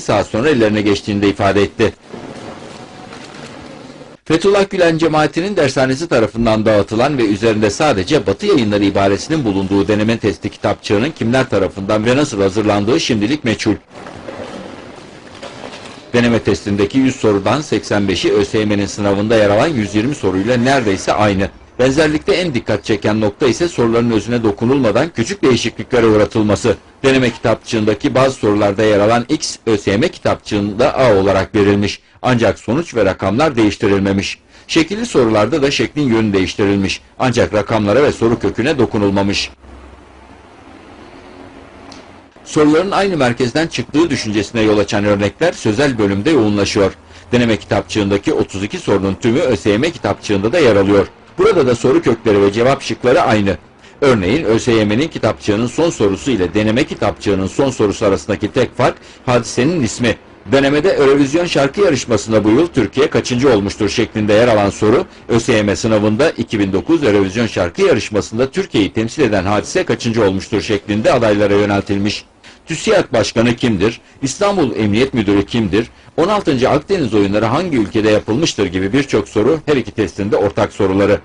saat sonra ellerine geçtiğini de ifade etti. Fethullah Gülen cemaatinin dershanesi tarafından dağıtılan ve üzerinde sadece Batı yayınları ibaresinin bulunduğu deneme testi kitapçığının kimler tarafından ve nasıl hazırlandığı şimdilik meçhul. Deneme testindeki 100 sorudan 85'i ÖSYM'nin sınavında yer alan 120 soruyla neredeyse aynı. Benzerlikte en dikkat çeken nokta ise soruların özüne dokunulmadan küçük değişikliklere uğratılması. Deneme kitapçığındaki bazı sorularda yer alan X, ÖSYM kitapçığında A olarak verilmiş. Ancak sonuç ve rakamlar değiştirilmemiş. Şekilli sorularda da şeklin yönü değiştirilmiş. Ancak rakamlara ve soru köküne dokunulmamış. Soruların aynı merkezden çıktığı düşüncesine yol açan örnekler sözel bölümde yoğunlaşıyor. Deneme kitapçığındaki 32 sorunun tümü ÖSYM kitapçığında da yer alıyor. Burada da soru kökleri ve cevap şıkları aynı. Örneğin ÖSYM'nin kitapçığının son sorusu ile deneme kitapçığının son sorusu arasındaki tek fark hadisenin ismi. Denemede Eurovision şarkı yarışmasında bu yıl Türkiye kaçıncı olmuştur şeklinde yer alan soru, ÖSYM sınavında 2009 Eurovision şarkı yarışmasında Türkiye'yi temsil eden hadise kaçıncı olmuştur şeklinde adaylara yöneltilmiş. TÜSİAD Başkanı kimdir? İstanbul Emniyet Müdürü kimdir? 16. Akdeniz oyunları hangi ülkede yapılmıştır gibi birçok soru her iki testinde ortak soruları.